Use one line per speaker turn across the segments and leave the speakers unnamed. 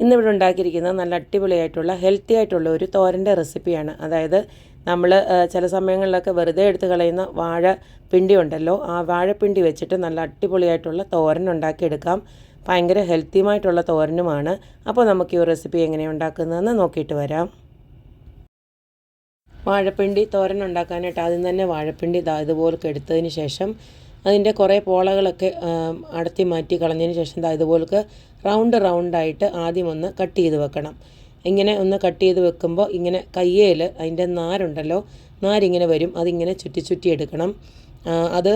ഇന്നിവിടെ ഉണ്ടാക്കിയിരിക്കുന്നത് നല്ല അടിപൊളിയായിട്ടുള്ള ഹെൽത്തി ആയിട്ടുള്ള ഒരു തോരന്റെ റെസിപ്പിയാണ് അതായത് നമ്മൾ ചില സമയങ്ങളിലൊക്കെ വെറുതെ എടുത്ത് കളയുന്ന വാഴ പിണ്ടി ഉണ്ടല്ലോ ആ വാഴപ്പിണ്ടി വെച്ചിട്ട് നല്ല അടിപൊളിയായിട്ടുള്ള തോരൻ ഉണ്ടാക്കിയെടുക്കാം. ഭയങ്കര ഹെൽത്തിയുമായിട്ടുള്ള തോരനുമാണ്. അപ്പോൾ നമുക്ക് ഈ റെസിപ്പി എങ്ങനെയാണ് ഉണ്ടാക്കുന്നതെന്ന് നോക്കിയിട്ട് വരാം. വാഴപ്പിണ്ടി തോരൻ ഉണ്ടാക്കാനായിട്ട് ആദ്യം തന്നെ വാഴപ്പിണ്ടി ദാ ഇതുപോലൊക്കെ എടുത്തതിന് ശേഷം അതിന്റെ കുറേ പോളകളൊക്കെ അടത്തി മാറ്റി കളഞ്ഞതിന് ശേഷം ദാ ഇതുപോലൊക്കെ റൗണ്ട് റൗണ്ടായിട്ട് ആദ്യം ഒന്ന് കട്ട് ചെയ്ത് വെക്കണം. ഇങ്ങനെ ഒന്ന് കട്ട് ചെയ്ത് വെക്കുമ്പോൾ ഇങ്ങനെ കയ്യേൽ അതിന്റെ നാരുണ്ടല്ലോ നാരിങ്ങനെ വരും അതിങ്ങനെ ചുറ്റി ചുറ്റി എടുക്കണം. അത്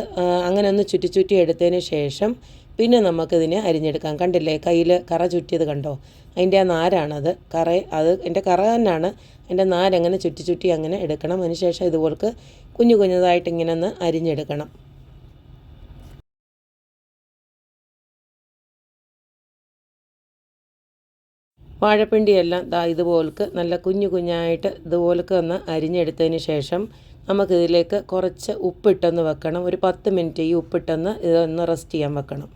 അങ്ങനെ ഒന്ന് ചുറ്റി ചുറ്റി എടുത്തതിന് ശേഷം പിന്നെ നമുക്കിതിനെ അരിഞ്ഞെടുക്കാം. കണ്ടില്ലേ കയ്യിൽ കറ ചുറ്റിയത് കണ്ടോ? അതിന്റെ ആ നാരാണത്. കറ അത് എന്റെ കറ തന്നെയാണ് അതിന്റെ നാരങ്ങനെ ചുറ്റി ചുറ്റി അങ്ങനെ എടുക്കണം. അതിന് ശേഷം ഇതുപോലെക്ക് കുഞ്ഞു കുഞ്ഞതായിട്ട് ഇങ്ങനെ ഒന്ന് അരിഞ്ഞെടുക്കണം. വാഴപ്പിണ്ടിയെല്ലാം ദാ ഇതുപോലക്ക് നല്ല കുഞ്ഞു കുഞ്ഞായിട്ട് ഇതുപോലക്ക് ഒന്ന് അരിഞ്ഞെടുത്തതിന് ശേഷം നമുക്കിതിലേക്ക് കുറച്ച് ഉപ്പിട്ടൊന്ന് വെക്കണം. ഒരു പത്ത് മിനിറ്റ് ഈ ഉപ്പിട്ടൊന്ന് ഇതൊന്ന് റെസ്റ്റ് ചെയ്യാൻ വെക്കണം.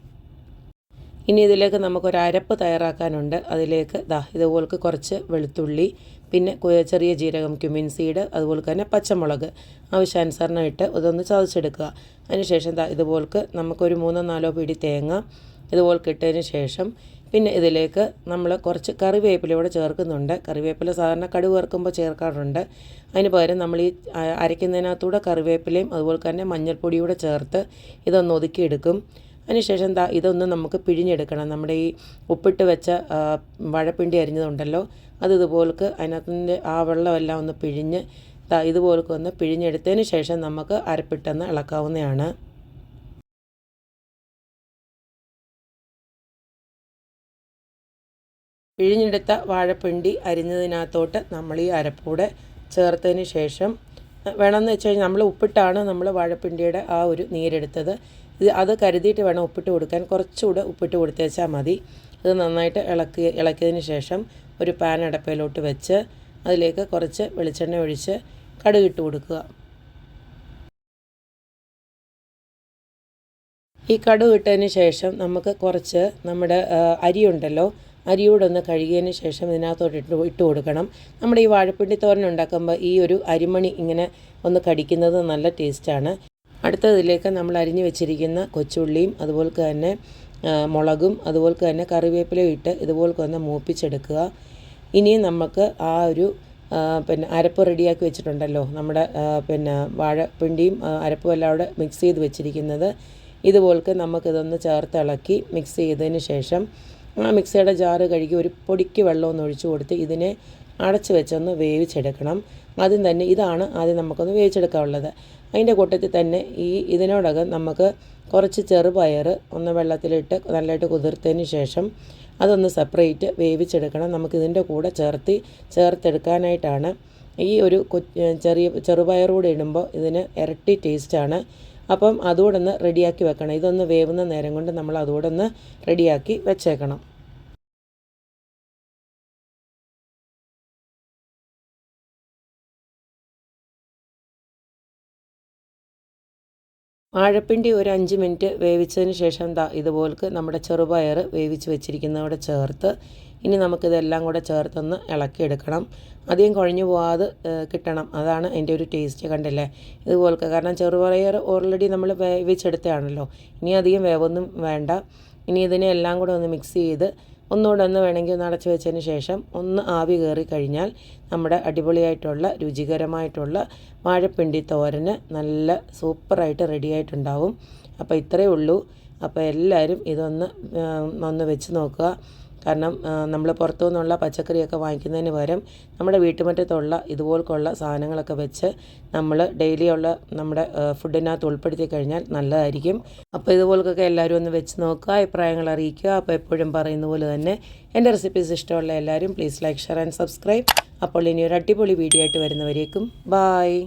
ഇനി ഇതിലേക്ക് നമുക്കൊരു അരപ്പ് തയ്യാറാക്കാനുണ്ട്. അതിലേക്ക് ദാ ഇതുപോലക്ക് കുറച്ച് വെളുത്തുള്ളി പിന്നെ ചെറിയ ജീരകം ക്യുമിൻ സീഡ് അതുപോലെ തന്നെ പച്ചമുളക് ആവശ്യാനുസരണം ഇട്ട് ഇതൊന്ന് ചതച്ചെടുക്കുക. അതിനുശേഷം ദാ ഇതുപോലക്ക് നമുക്കൊരു മൂന്നോ നാലോ പിടി തേങ്ങ ഇതുപോലെ ഇട്ടതിന് ശേഷം പിന്നെ ഇതിലേക്ക് നമ്മൾ കുറച്ച് കറിവേപ്പില കൂടെ ചേർക്കുന്നുണ്ട്. കറിവേപ്പില സാധാരണ കടുക് വറുക്കുമ്പോൾ ചേർക്കാറുണ്ട്. അതിന് പകരം നമ്മൾ ഈ അരയ്ക്കുന്നതിനകത്തൂടെ കറിവേപ്പിലയും അതുപോലെ തന്നെ മഞ്ഞൾപ്പൊടിയൂടെ ചേർത്ത് ഇതൊന്ന് ഒതുക്കിയെടുക്കും. അതിനുശേഷം ദാ ഇതൊന്ന് നമുക്ക് പിഴിഞ്ഞെടുക്കണം. നമ്മുടെ ഈ ഉപ്പിട്ട് വെച്ച വഴപ്പിണ്ടി അരിഞ്ഞതുണ്ടല്ലോ അത് ഇതുപോലക്ക് അതിനകത്തിന്റെ ആ വെള്ളമെല്ലാം ഒന്ന് പിഴിഞ്ഞ് ദാ ഇതുപോലൊക്കെ ഒന്ന് പിഴിഞ്ഞെടുത്തതിന് ശേഷം നമുക്ക് അരപ്പിട്ടെന്ന് ഇളക്കാവുന്നതാണ്. പിഴിഞ്ഞെടുത്ത വാഴപ്പിണ്ടി അരിഞ്ഞതിനകത്തോട്ട് നമ്മൾ ഈ അരപ്പൂടെ ചേർത്തതിന് ശേഷം വേണമെന്ന് വെച്ച് കഴിഞ്ഞാൽ നമ്മൾ ഉപ്പിട്ടാണ് നമ്മൾ വാഴപ്പിണ്ടിയുടെ ആ ഒരു നീരെടുത്തത്. ഇത് അത് കരുതിയിട്ട് വേണം ഉപ്പിട്ട് കൊടുക്കാൻ. കുറച്ചുകൂടെ ഉപ്പിട്ട് കൊടുത്തേച്ചാൽ മതി. ഇത് നന്നായിട്ട് ഇളക്കി ഇളക്കിയതിന് ശേഷം ഒരു പാൻ അടപ്പയിലോട്ട് വെച്ച് അതിലേക്ക് കുറച്ച് വെളിച്ചെണ്ണ ഒഴിച്ച് കടുകിട്ട് കൊടുക്കുക. ഈ കടുക് ഇട്ടതിന് ശേഷം നമുക്ക് കുറച്ച് നമ്മുടെ അരിയുണ്ടല്ലോ അരിയോടൊന്ന് കഴുകിയതിന് ശേഷം ഇതിനകത്തോട്ട് ഇട്ട് ഇട്ട് കൊടുക്കണം. നമ്മുടെ ഈ വാഴപ്പിണ്ടി തോരൻ ഉണ്ടാക്കുമ്പോൾ ഈ ഒരു അരിമണി ഇങ്ങനെ ഒന്ന് കടിക്കുന്നത് നല്ല ടേസ്റ്റാണ് അടുത്തതിലേക്ക് നമ്മൾ അരിഞ്ഞു വെച്ചിരിക്കുന്ന കൊച്ചുള്ളിയും അതുപോലെ തന്നെ മുളകും അതുപോലെ തന്നെ കറിവേപ്പിലയും ഇട്ട് ഇതുപോലെ ഒന്ന് മൂപ്പിച്ചെടുക്കുക. ഇനിയും നമുക്ക് ആ ഒരു പിന്നെ അരപ്പ് റെഡിയാക്കി വെച്ചിട്ടുണ്ടല്ലോ നമ്മുടെ പിന്നെ വാഴപ്പിണ്ടിയും അരപ്പും എല്ലാം അവിടെ മിക്സ് ചെയ്ത് വെച്ചിരിക്കുന്നത്. ഇതുപോലെ നമുക്കിതൊന്ന് ചേർത്ത് ഇളക്കി മിക്സ് ചെയ്തതിന് ശേഷം ആ മിക്സിയുടെ ജാറ് കഴുകി ഒരു പൊടിക്ക് വെള്ളമൊന്ന് ഒഴിച്ചു കൊടുത്ത് ഇതിനെ അടച്ചു വെച്ചൊന്ന് വേവിച്ചെടുക്കണം. ആദ്യം തന്നെ ഇതാണ് ആദ്യം നമുക്കൊന്ന് വേവിച്ചെടുക്കാനുള്ളത്. അതിന്റെ കൂട്ടത്തിൽ തന്നെ ഈ ഇതിനോടകം നമുക്ക് കുറച്ച് ചെറുപയർ ഒന്ന് വെള്ളത്തിലിട്ട് നല്ലതായിട്ട് കുതിർത്തതിന് ശേഷം അതൊന്ന് സെപ്പറേറ്റ് വേവിച്ചെടുക്കണം. നമുക്കിതിന്റെ കൂടെ ചേർത്തി ചേർത്തെടുക്കാനായിട്ടാണ് ഈ ഒരു ചെറിയ ചെറുപയർ കൂടെ ഇടുമ്പോൾ ഇതിന് ഇരട്ടി ടേസ്റ്റാണ്. അപ്പം അതുകൂടെ ഒന്ന് റെഡിയാക്കി വെക്കണം. ഇതൊന്ന് വേവുന്ന നേരം കൊണ്ട് നമ്മൾ അതുകൂടെ ഒന്ന് റെഡിയാക്കി വെച്ചേക്കണം. ആഴപ്പിണ്ടി ഒരു അഞ്ച് മിനിറ്റ് വേവിച്ചതിന് ശേഷം ദാ ഇതുപോലെ നമ്മുടെ ചെറുപയർ വേവിച്ച് വെച്ചിരിക്കുന്നതോടെ ചേർത്ത് ഇനി നമുക്കിതെല്ലാം കൂടെ ചേർത്തൊന്ന് ഇളക്കിയെടുക്കണം. അധികം കുഴഞ്ഞു പോവാതെ കിട്ടണം. അതാണ് അതിന്റെ ഒരു ടേസ്റ്റ് കണ്ടില്ലേ? ഇതുപോലെ കാരണം ചെറുപയർ ഓൾറെഡി നമ്മൾ വേവിച്ചെടുത്തതാണല്ലോ. ഇനി അധികം വേവൊന്നും വേണ്ട. ഇനി ഇതിനെ എല്ലാം കൂടെ ഒന്ന് മിക്സ് ചെയ്ത് ഒന്നുകൂടെ ഒന്ന് വേണമെങ്കിൽ ഒന്ന് അടച്ചു വെച്ചതിന് ശേഷം ഒന്ന് ആവി കയറി കഴിഞ്ഞാൽ നമ്മുടെ അടിപൊളിയായിട്ടുള്ള രുചികരമായിട്ടുള്ള വാഴപ്പിണ്ടി തോരന് നല്ല സൂപ്പറായിട്ട് റെഡി ആയിട്ടുണ്ടാവും. അപ്പോൾ ഇത്രയേ ഉള്ളൂ. അപ്പോൾ എല്ലാവരും ഇതൊന്ന് ഒന്ന് വെച്ച് നോക്കുക. കാരണം നമ്മൾ പുറത്തു നിന്നുള്ള പച്ചക്കറിയൊക്കെ വാങ്ങിക്കുന്നതിന് പകരം നമ്മുടെ വീട്ടുമുറ്റത്തുള്ള ഇതുപോലുള്ള സാധനങ്ങളൊക്കെ വെച്ച് നമ്മൾ ഡെയിലിയുള്ള നമ്മുടെ ഫുഡിനകത്ത് ഉൾപ്പെടുത്തി കഴിഞ്ഞാൽ നല്ലതായിരിക്കും. അപ്പോൾ ഇതുപോലൊക്കെ എല്ലാവരും ഒന്ന് വെച്ച് നോക്കുക അഭിപ്രായങ്ങൾ അറിയിക്കുക. അപ്പോൾ എപ്പോഴും പറയുന്ന പോലെ തന്നെ എന്റെ റെസിപ്പീസ് ഇഷ്ടമുള്ള എല്ലാവരും please like share and subscribe അപ്പോൾ ഇനി ഒരു അടിപൊളി വീഡിയോ ആയിട്ട് വരുന്നവരേക്കും ബായ്